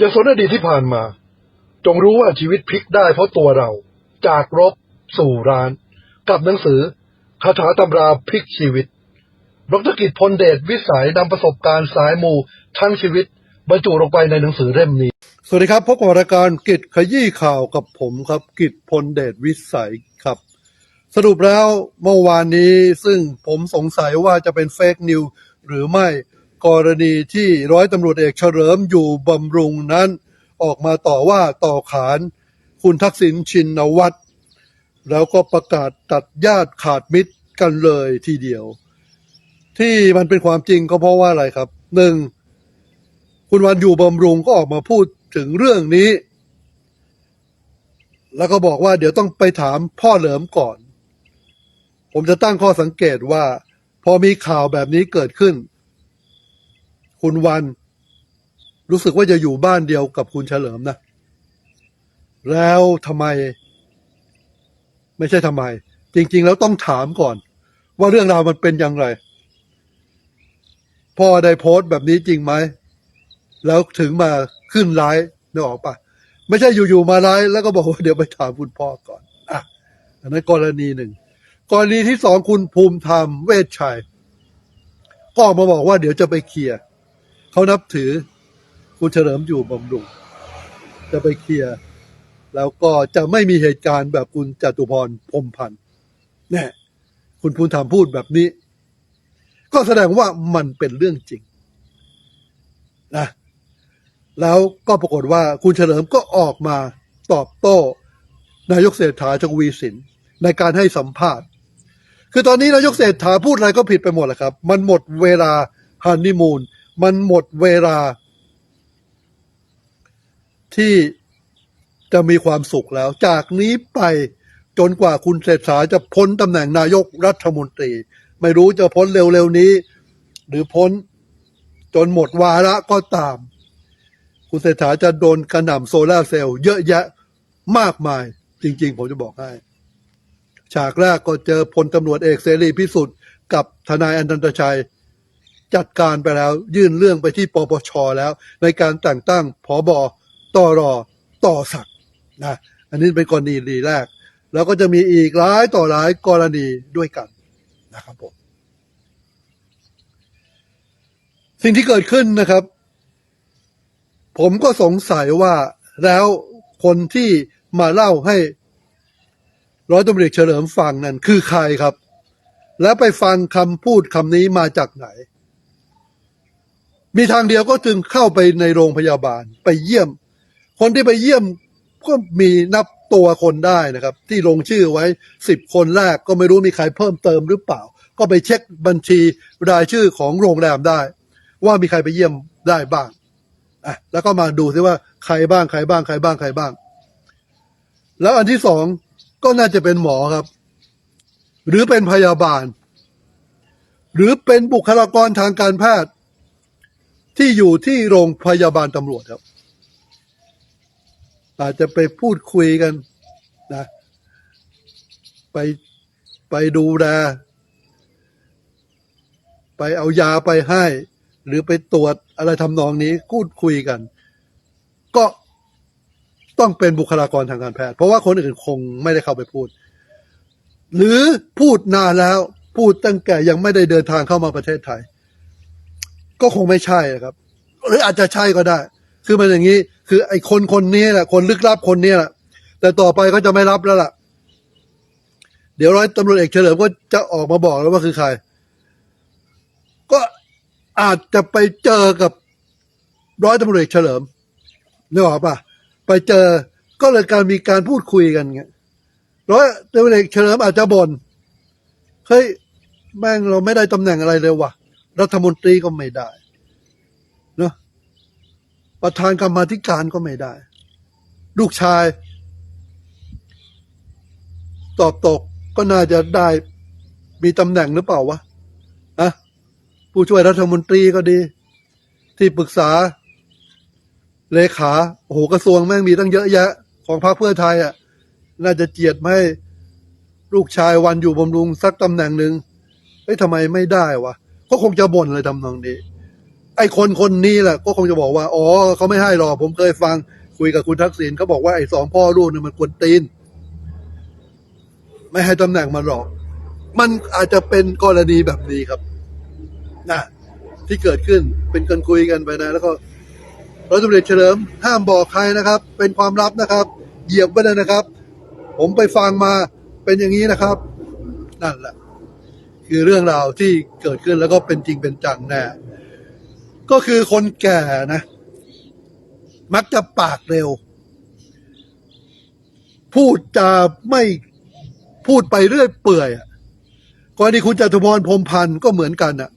อย่าสนอดีตที่ผ่านมา จงรู้ว่าชีวิตพลิกได้เพราะตัวเรา จากรบ สู่ร้าน กับหนังสือคาถาตำราพลิกชีวิตดรกิจพลเดชวิสัยนำประสบการณ์สายมูทั้งชีวิต บรรจุลงไปในหนังสือเล่มนี้ สวัสดีครับพบกับรายการกิจขยี้ข่าวกับผมครับ กิจพลเดชวิสัยครับ สรุปแล้วเมื่อวานนี้ซึ่งผมสงสัยว่าจะเป็นเฟกนิวหรือไม่ กรณีที่ร้อยตำรวจเอกเฉลิมอยู่บำรุงนั้น ออกมาต่อว่าต่อขานคุณทักษิณชินวัตร แล้วก็ประกาศตัดญาติขาดมิตรกันเลยทีเดียว ที่มันเป็นความจริงก็เพราะว่าอะไรครับหนึ่งคุณวันอยู่บำรุงก็ออกมาพูดถึงเรื่องนี้ แล้วก็บอกว่าเดี๋ยวต้องไปถามพ่อเหลิมก่อน ผมจะตั้งข้อสังเกตว่า พอมีข่าวแบบนี้เกิดขึ้น คุณวัน รู้สึกว่าจะอยู่บ้านเดียวกับคุณเฉลิมนะ แล้วทำไม ไม่ใช่ทำไม จริง ๆ แล้วต้องถามก่อน ว่าเรื่องราวมันเป็นอย่างไร พ่อได้โพสต์แบบนี้จริงไหม แล้วถึงมาขึ้นไลฟ์นึกออกปะไม่ใช่อยู่ๆมาไลฟ์แล้วก็บอกว่าเดี๋ยวไปถามคุณพ่อก่อนอะอันนั้นกรณีหนึ่งกรณีที่สองคุณภูมิธรรมเวชชัย ก็ออกมาบอกว่าเดี๋ยวจะไปเคลียร์ เขานับถือคุณเฉลิมอยู่บำรุงจะไปเคลียร์แล้วก็จะไม่มีเหตุการณ์แบบคุณจตุพรพรมพันธ์แน่คุณภูมิธรรมพูดแบบนี้ ก็แสดงว่ามันเป็นเรื่องจริงนะแล้วก็ปรากฏว่าคุณเฉลิมก็ออกมาตอบโต้ นายกเศรษฐาทวีสินในการให้สัมภาษณ์ คือตอนนี้นายกเศรษฐาพูดอะไรก็ผิดไปหมดแหละครับ มันหมดเวลาฮันนีมูน มันหมดเวลา ที่จะมีความสุขแล้ว จากนี้ไปจนกว่าคุณเศรษฐาจะพ้นตำแหน่งนายกรัฐมนตรี ไม่รู้จะพ้นเร็วๆนี้ หรือพ้นจนหมดวาระก็ตาม คุณเศรษฐาจะโดนกระหน่ำโซลาเซลล์เยอะแยะมากมาย จริง ๆ ผมจะบอกให้ ฉากแรกก็เจอพลตำรวจเอกเสรีพิสุทธิ์กับทนายอนันตชัย จัดการไปแล้ว ยื่นเรื่องไปที่ปปชแล้ว ในการแต่งตั้งผอบอตอรอต่อสักนะอันนี้เป็นกรณีแรก แล้วก็จะมีอีกหลายต่อหลายกรณีด้วยกันนะครับผมสิ่งที่เกิดขึ้นนะครับ ผมก็สงสัยว่าแล้วคนที่มาเล่าให้ร้อยตำรวจเอกเฉลิมฟังนั่นคือใครครับ แล้วไปฟังคำพูดคำนี้มาจากไหน มีทางเดียวก็จึงเข้าไปในโรงพยาบาลไปเยี่ยม คนที่ไปเยี่ยมก็มีนับตัวคนได้นะครับ ที่ลงชื่อไว้สิบคนแรกก็ไม่รู้มีใครเพิ่มเติมหรือเปล่า ก็ไปเช็คบัญชีรายชื่อของโรงแรมได้ ว่ามีใครไปเยี่ยมได้บ้างอะแล้วก็มาดูซิว่าใครบ้างใครบ้างใครบ้างใครบ้าง แล้วอันที่สองก็น่าจะเป็นหมอครับ หรือเป็นพยาบาล หรือเป็นบุคลากรทางการแพทย์ ที่อยู่ที่โรงพยาบาลตำรวจครับ อาจจะไปพูดคุยกันนะไปไปดูแลไปเอายาไปให้ หรือไปตรวจอะไรทำนองนี้พูดคุยกัน ก็ต้องเป็นบุคลากรทางการแพทย์ เพราะว่าคนอื่นคงไม่ได้เข้าไปพูด หรือพูดนานแล้วพูดตั้งแต่ยังไม่ได้เดินทางเข้ามาประเทศไทย ก็คงไม่ใช่ครับ หรืออาจจะใช่ก็ได้ คือมันอย่างนี้ คือไอ้คนคนนี้แหละคนลึกลับคนนี้แหละแต่ต่อไปก็จะไม่รับแล้วล่ะ เดี๋ยวร้อยตำรวจเอกเฉลิมก็จะออกมาบอกแล้วว่าคือใคร ก็อาจจะไปเจอกับร้อยตำรวจเอกเฉลิมนึกออกปะไปเจอก็เลยการมีการพูดคุยกันเงี้ยร้อยตำรวจเอกเฉลิมอาจจะบน่นเฮ้ยแม่งเราไม่ได้ตำแหน่งอะไรเลยว่ะ รัฐมนตรีก็ไม่ได้เนาะประธานกรรมาธิการก็ไม่ได้ ลูกชาย ตอบตกก็น่าจะได้มีตำแหน่งหรือเปล่าวะอะผู้ช่วยรัฐมนตรีก็ดี ที่ปรึกษา เลขาโอ้โหกระทรวงแม่งมีตั้งเยอะแยะ ของพรรคเพื่อไทยอะ น่าจะเจียดไม่ให้ลูกชายวันอยู่บำรุงสักตำแหน่งหนึ่งเอ้ยทำไมไม่ได้วะ ก็คงจะบ่นเลยทำนองนี้ ไอ้คนคนนี้แหละก็คงจะบอกว่า อ๋อเขาไม่ให้หรอกผมเคยฟังคุยกับคุณทักษิณเขาบอกว่าไอ้สองพ่อลูกเนี่ยมันกวนตีน ไม่ให้ตำแหน่งมันหรอก มันอาจจะเป็นกรณีแบบนี้ครับนะที่เกิดขึ้นเป็นการคุยกันไปนะ แล้วก็ร้อยตรวจเฉลิมห้ามบอกใครนะครับ เป็นความลับนะครับ เหยียบไปเลยนะครับ ผมไปฟังมาเป็นอย่างนี้นะครับ นั่นแหละ คือเรื่องราวที่เกิดขึ้นแล้วก็เป็นจริงเป็นจังแน่ก็คือคนแก่นะ มักจะปากเร็ว พูดจะไม่พูดไปเรื่อยเปื่อยอะกรณีคุณจตุพรพรมพันธ์ก็เหมือนกันอะ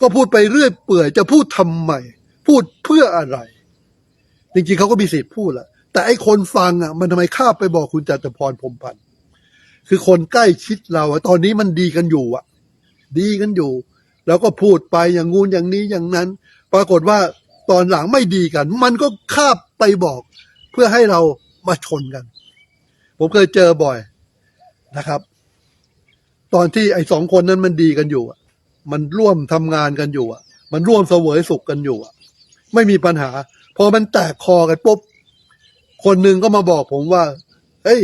ก็พูดไปเรื่อยเปื่อย จะพูดทำไมพูดเพื่ออะไร จริงๆเขาก็มีสิทธิ์พูดแหละแต่ไอ้คนฟังอะ มันทำไมข้าไปบอกคุณจตุพรพรมพันธ์ คือคนใกล้ชิดเราอะตอนนี้มันดีกันอยู่อะดีกันอยู่ แล้วก็พูดไปอย่างงูนอย่างนี้อย่างนั้น ปรากฏว่าตอนหลังไม่ดีกัน มันก็คาบไปบอก เพื่อให้เรามาชนกัน ผมเคยเจอบ่อยนะครับ ตอนที่ไอ้สองคนนั้นมันดีกันอยู่มันร่วมทำงานกันอยู่อะมันร่วมเสวยสุขกันอยู่อะไม่มีปัญหา พอมันแตกคอกันปุ๊บคนหนึ่งก็มาบอกผมว่า เฮ้ย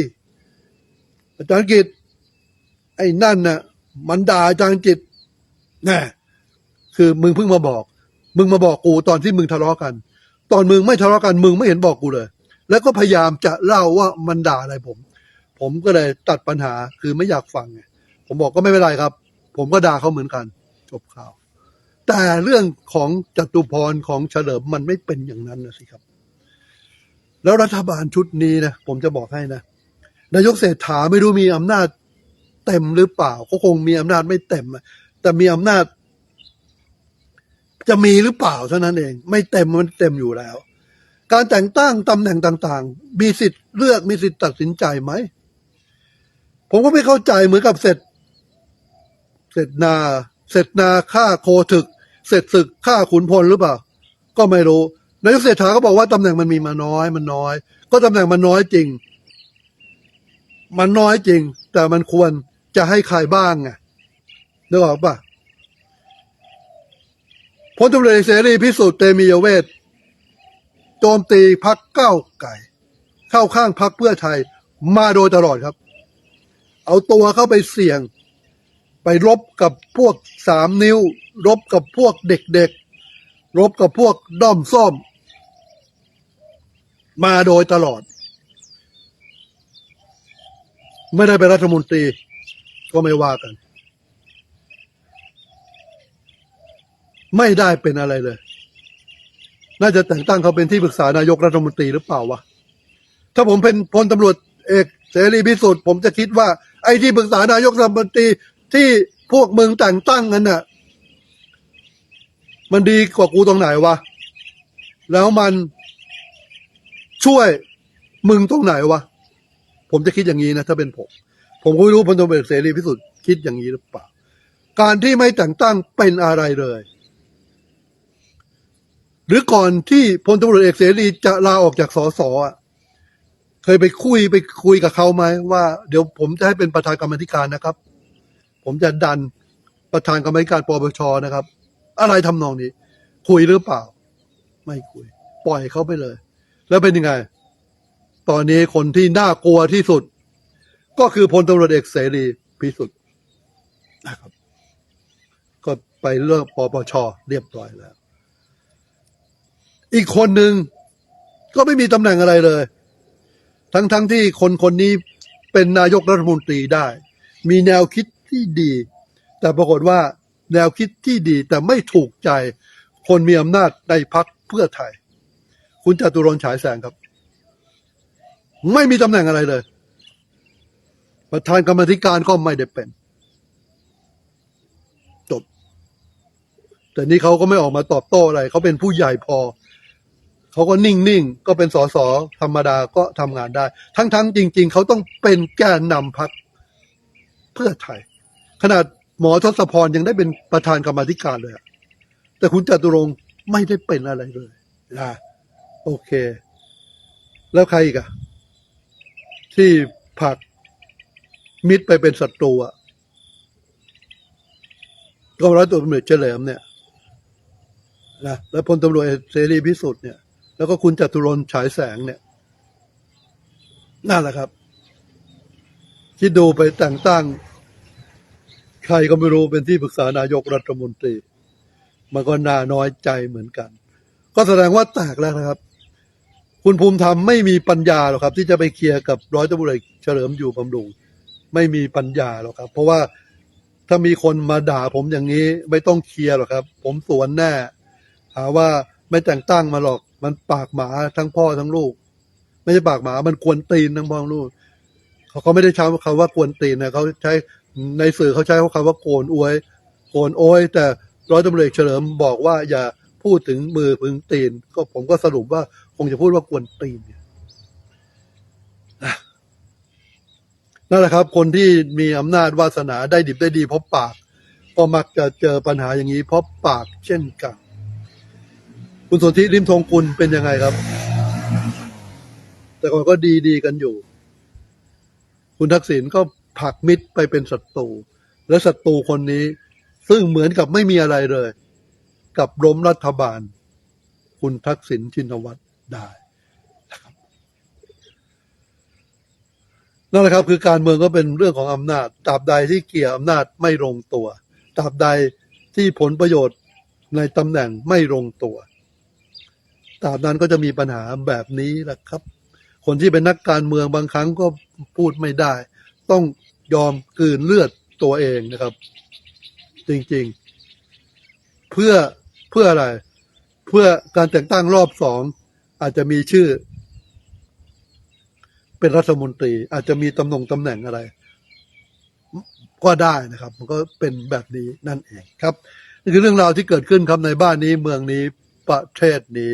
อาจารย์กิจไอ้นั่นน่ะ มันด่าอาจารย์กิจน่คือมึงเพิ่งมาบอก มึงมาบอกกูตอนที่มึงทะเลาะกัน ตอนมึงไม่ทะเลาะกัน มึงไม่เห็นบอกกูเลย แล้วก็พยายามจะเล่าว่ามันด่าอะไรผม ผมก็เลยตัดปัญหาคือไม่อยากฟังไงผมบอกก็ไม่เป็นไรครับ ผมก็ด่าเขาเหมือนกัน จบข่าว แต่เรื่องของจตุพรของเฉลิมมันไม่เป็นอย่างนั้นนะสิครับ แล้วรัฐบาลชุดนี้นะผมจะบอกให้นะ นายกเศรษฐาไม่รู้มีอำนาจเต็มหรือเปล่าก็คงมีอำนาจไม่เต็มแต่มีอำนาจ จะมีหรือเปล่าเท่านั้นเอง ไม่เต็มมันเต็มอยู่แล้ว การแต่งตั้งตำแหน่งต่าง ๆ มีสิทธิ์เลือกมีสิทธิ์ตัดสินใจไหม ผมก็ไม่เข้าใจเหมือนกับเสร็จ เสร็จนา เสร็จนาฆ่าโคถึก เสร็จศึกฆ่าขุนพลหรือเปล่า ก็ไม่รู้นายกเศรษฐาก็บอกว่าตำแหน่งมันมีมาน้อย มันน้อย ก็ตำแหน่งมันน้อยจริง มันน้อยจริง แต่มันควรจะให้ใครบ้างไงนึกออกปะพลตำรวจเอกเสรีพิสุทธิ์เตมียเวทโจมตีพักเก้าวไก่ เข้าข้างพักเพื่อไทยมาโดยตลอดครับ เอาตัวเข้าไปเสี่ยง ไปรบกับพวกสามนิ้ว รบกับพวกเด็กๆ รบกับพวกด้อมส้ม มาโดยตลอด ไม่ได้เป็นรัฐมนตรี ก็ไม่ว่ากัน ไม่ได้เป็นอะไรเลย น่าจะแต่งตั้งเขาเป็นที่ปรึกษานายกรัฐมนตรีหรือเปล่าวะถ้าผมเป็นพลตำรวจเอกเสรีพิสุทธิ์ผมจะคิดว่า ไอ้ที่ปรึกษานายกรัฐมนตรีที่พวกมึงแต่งตั้งกันน่ะ มันดีกว่ากูตรงไหนวะ แล้วมันช่วยมึงตรงไหนวะ ผมจะคิดอย่างนี้นะถ้าเป็นผม ผมก็ไม่รู้พลตำรวจเอกเสรีพิสุทธิ์คิดอย่างนี้หรือเปล่า การที่ไม่แต่งตั้งเป็นอะไรเลย หรือก่อนที่พลตำรวจเอกเสรีจะลาออกจากสสอะเคยไปคุยไปคุยกับเขาไหมว่า เดี๋ยวผมจะให้เป็นประธานกรรมธิการนะครับ ผมจะดันประธานกรรมธิการปปชนะครับ อะไรทำนองนี้ คุยหรือเปล่า ไม่คุย ปล่อยเขาไปเลย แล้วเป็นยังไง ตอนนี้คนที่น่ากลัวที่สุด ก็คือพลตำรวจเอกเสรีพิสุทธิ์นะครับ ก็ไปเลือกปปชเรียบร้อยแล้ว อีกคนหนึ่งก็ไม่มีตำแหน่งอะไรเลย ทั้งๆทที่คนคนนี้เป็นนายกรัฐมนตรีได้ มีแนวคิดที่ดี แต่ปรากฏว่าแนวคิดที่ดีแต่ไม่ถูกใจคนมีอำนาจในพักเพื่อไทย คุณจตุรนฉายแสงครับ ไม่มีตำแหน่งอะไรเลย ประธานกรรมธิการก็ไม่ได้เป็น จบ แต่นี่เขาก็ไม่ออกมาตอบโต้อะไร เขาเป็นผู้ใหญ่พอ เขาก็นิ่งๆ ก็เป็นสสธรรมดาก็ทำงานได้ ทั้งๆ จริง ๆ เขาต้องเป็นแกนนำพักเพื่อไทย ขนาดหมอทศพรยังได้เป็นประธานกรรมธิการเลยแต่คุณจตุรงค์ไม่ได้เป็นอะไรเลยนะโอเค แล้วใครอีกอะ ที่ผักมิตรไปเป็นศัตรูอะก็ร้อยตัวตำรวจเฉลิมเนี่ยนะแล้วพลตำรวจเอกเสรีพิสุทธิ์เนี่ย แล้วก็คุณจตุรนฉายแสงเนี่ยนั่นแหละครับ คิดดูไปแต่งตั้ง ใครก็ไม่รู้เป็นที่ปรึกษานายกรัฐมนตรี มันก็น่าน้อยใจเหมือนกัน ก็แสดงว่าแตกแล้วนะครับ คุณภูมิธรรมไม่มีปัญญาหรอกครับ ที่จะไปเคลียร์กับร้อยตำรวจเอกเฉลิมอยู่บำรุงไม่มีปัญญาหรอกครับ เพราะว่าถ้ามีคนมาด่าผมอย่างนี้ไม่ต้องเคลียร์หรอกครับ ผมสวนแน่หาว่าไม่แต่งตั้งมาหรอกมันปากหมาทั้งพ่อทั้งลูก ไม่ใช่ปากหมามันกวนตีนทั้งพ่อทั้งลูกเขาเขาไม่ได้ใช้คำว่ากวนตีนนะเขาใช้ในสื่อเขาใช้คำว่าโกนอวยโกนโอยแต่ร้อยตำรวจเอกเฉลิมบอกว่าอย่าพูดถึงมือพึงตีน ก็ผมก็สรุปว่า งจะพูดว่ากวนตีนเนี่ยนั่นแหละครับ คนที่มีอำนาจวาสนาได้ดิบได้ดีเพราะปาก ก็มักจะเจอปัญหาอย่างนี้เพราะปากเช่นกัน คุณสนธิริมทองกุลเป็นยังไงครับ แต่ก่อนก็ดีดีกันอยู่ คุณทักษิณก็ผลักมิตรไปเป็นศัตรู และศัตรูคนนี้ ซึ่งเหมือนกับไม่มีอะไรเลย กับล้มรัฐบาล คุณทักษิณชินวัตร ได้นะครับนั่นแหละครับ คือการเมืองก็เป็นเรื่องของอำนาจตราบใดที่เกี่ยอำนาจไม่ลงตัวตราบใดที่ผลประโยชน์ในตำแหน่งไม่ลงตัวตราบนั้นก็จะมีปัญหาแบบนี้แหละครับ คนที่เป็นนักการเมืองบางครั้งก็พูดไม่ได้ ต้องยอมกลืนเลือดตัวเองนะครับ จริงๆ เพื่อเพื่ออะไร เพื่อการแต่งตั้งรอบสอง อาจจะมีชื่อ เป็นรัฐมนตรี อาจจะมีตำแหน่งตำแหน่งอะไร ก็ได้นะครับ มันก็เป็นแบบนี้นั่นเองครับนี่คือเรื่องราวที่เกิดขึ้นครับในบ้านนี้เมืองนี้ประเทศนี้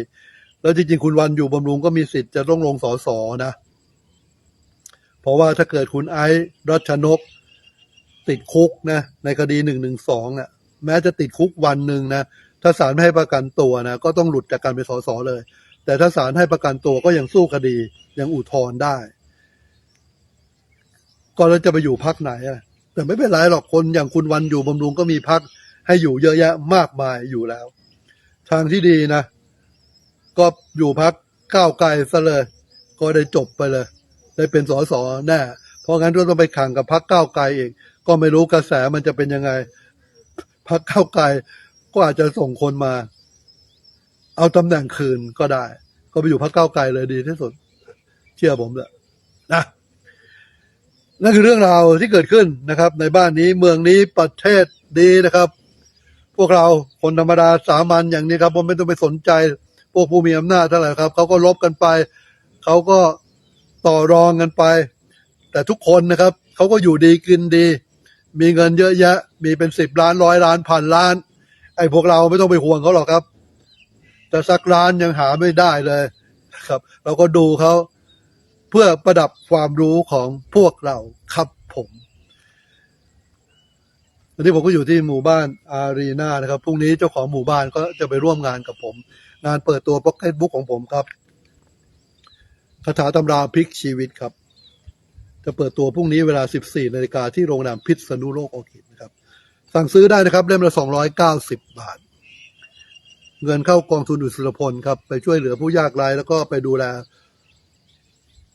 แล้วจริงๆ คุณวันอยู่บำรุงก็มีสิทธิ์จะต้องลงสอสอนะ เพราะว่าถ้าเกิดคุณไอซ์รัชนก ติดคุกนะ ในคดีหนึ่งหนึ่งสองอะแม้จะติดคุกวันหนึ่งนะถ้าศาลไม่ให้ประกันตัวนะ ก็ต้องหลุดจากการเป็นสสเลย แต่ถ้าศาลให้ประกันตัวก็ยังสู้คดี ยังอุทธรณ์ได้ก็แล้วจะไปอยู่พักไหนอะแต่ไม่เป็นไรหรอกคนอย่างคุณวันอยู่บำรุงก็มีพักให้อยู่เยอะแยะมากมายอยู่แล้ว ทางที่ดีนะ ก็อยู่พักก้าวไกลซะเลย ก็ได้จบไปเลย ได้เป็นสสแน่เพราะงั้นก็ต้องไปข่งกับพักก้าวไกลเองก็ไม่รู้กระแสมันจะเป็นยังไงพักก้าวไกลก็อาจจะส่งคนมา เอาตำแหน่งคืนก็ได้ ก็ไปอยู่พักก้าไกลเลยดีที่สุด เชื่อผมเลยนะนั่นคือเรื่องราวที่เกิดขึ้นนะครับ ในบ้านนี้เมืองนี้ประเทศดีนะครับ พวกเราคนธรรมดาสามัญอย่างนี้ครับผมไม่ต้องไปสนใจ พวกผู้มีอำนาจเท่าไหร่ครับเขาก็ลบกันไปเขาก็ต่อรองกันไป แต่ทุกคนนะครับเขาก็อยู่ดีกินดี มีเงินเยอะแยะ มีเป็นสิบล้านร้อยล้านพันล้าน ไอ้พวกเราไม่ต้องไปห่วงเขาหรอกครับ แต่สักล้านยังหาไม่ได้เลยครับ เราก็ดูเขาเพื่อประดับความรู้ของพวกเราครับผมวันนี้ผมก็อยู่ที่หมู่บ้านอารีนานะครับ พรุ่งนี้เจ้าของหมู่บ้านก็จะไปร่วมงานกับผม งานเปิดตัวพ็อกเก็ตบุ๊กของผมครับคาถาตำราพลิกชีวิตครับ จะเปิดตัวพรุ่งนี้เวลา 14นาฬิกาที่โรงแรมพิษณุโลกออคิดนะครับ สั่งซื้อได้นะครับเล่มละ 290 บาท เงินเข้ากองทุนอุตสรพลครับ ไปช่วยเหลือผู้ยากไร้แล้วก็ไปดูแล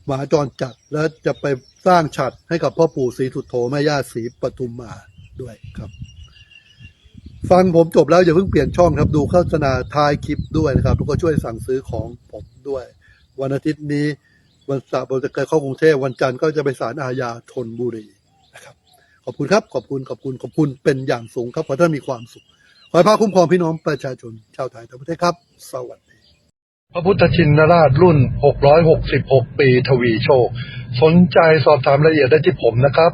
หมาจรจัด และจะไปสร้างฉัดให้กับพ่อปู่ศรีสุดโธแม่ย่าศรีปทุมมาด้วยครับ ฟังผมจบแล้วอย่าเพิ่งเปลี่ยนช่องครับ ดูโฆษณาท้ายคลิปด้วยนะครับแล้วก็ช่วยสั่งซื้อของผมด้วย วันอาทิตย์นี้วันเสาร์ผมจะเข้ากรุงเทพวันจันทร์ก็จะไปศาลอาญาธนบุรีนะครับ ขอบคุณครับขอบคุณขอบคุณขอบคุณเป็นอย่างสูงครับขอท่านมีความสุข ขอให้พระคุ้มครองพี่น้องประชาชนชาวไทยทั้งประเทศครับ สวัสดี พระพุทธชินราชรุ่น 666 ปีทวีโชค สนใจสอบถามรายละเอียดได้ที่ผมนะครับ